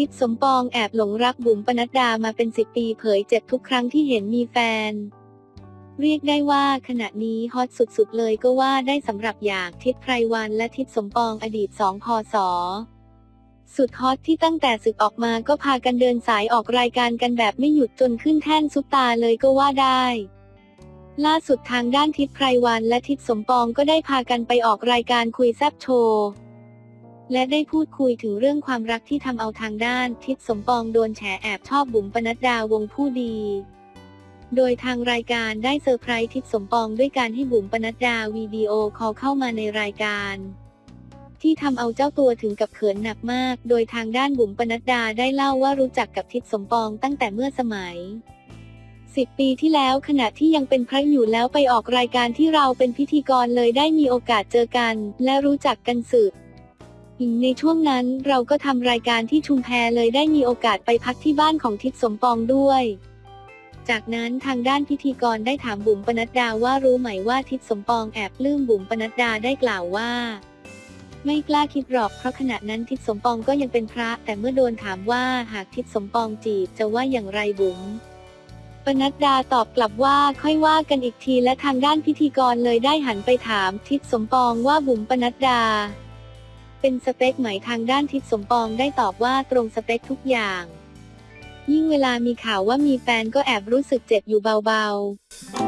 ทิศสมปองแอบหลงรักบุ๋มปนัดดามาเป็นสิบปีเผยเจ็บทุกครั้งที่เห็นมีแฟน เรียกได้ว่าขณะนี้ฮอตสุดๆเลยก็ว่าได้สำหรับอยางทิศไพรวันและทิศสมปองอดีตสองพศสุดฮอตที่ตั้งแต่ศึกออกมาก็พากันเดินสายออกรายการกันแบบไม่หยุดจนขึ้นแท่นซุปตาเลยก็ว่าได้ ล่าสุดทางด้านทิศไพรวันและทิศสมปองก็ได้พากันไปออกรายการคุยแซบโชว์ และได้พูดคุยถึงเรื่องความรักที่ทำเอาทางด้าน ทิศสมปองโดนแฉแอบชอบบุ๋มปนัดดาวงผู้ดี โดยทางรายการได้เซอร์ไพรส์ทิศสมปองด้วยการให้บุ๋มปนัดดาวิดีโอคอลเข้ามาในรายการ ที่ทำเอาเจ้าตัวถึงกับเขินหนักมาก โดยทางด้านบุ๋มปนัดดาได้เล่าว่ารู้จักกับทิศสมปองตั้งแต่เมื่อสมัยสิบปีที่แล้วขณะที่ยังเป็นพระอยู่แล้วไปออกรายการที่เราเป็นพิธีกรเลยได้มีโอกาสเจอกัน และรู้จักกันสึก ในช่วงนั้นเราก็ทำรายการที่ชุมแพเลยได้มีโอกาสไปพักที่บ้านของทิศสมปองด้วย จากนั้นทางด้านพิธีกรได้ถามบุ๋มปนัดดาว่ารู้ไหมว่าทิศสมปองแอบลืมบุ๋มปนัดดาได้กล่าวว่า ไม่กล้าคิดหรอกเพราะขณะนั้นทิศสมปองก็ยังเป็นพระ แต่เมื่อโดนถามว่าหากทิศสมปองจีบจะว่าอย่างไรบุ๋มปนัดดาตอบกลับว่าค่อยว่ากันอีกทีและทางด้านพิธีกรเลยได้หันไปถามทิศสมปองว่าบุ๋มปนัดดา เป็นสเปคไหมทางด้านทิศสมปองได้ตอบว่าตรงสเปคทุกอย่าง ยิ่งเวลามีข่าวว่ามีแฟนก็แอบรู้สึกเจ็บอยู่เบาๆ